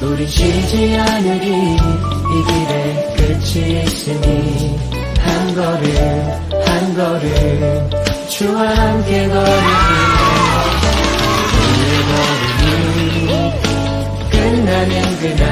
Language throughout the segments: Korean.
우리 쉬지 않으리. 이 길에 끝이 있으니 한 걸음 한 걸음 주와 함께 걸으니 우리의 걸음이 끝나는 그날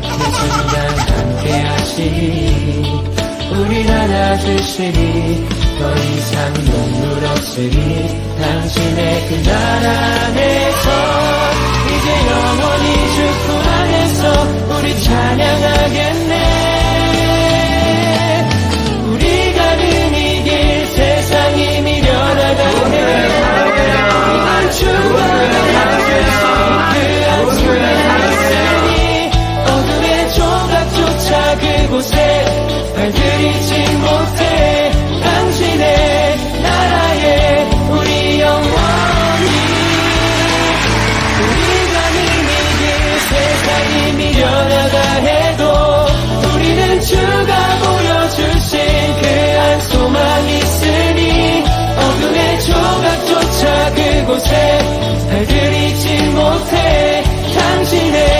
그 순간 함께 하시니 우릴 안아주시니 더 이상 눈물 없으리. 당신의 그날안 그 그곳에 발들이지 못해 당신의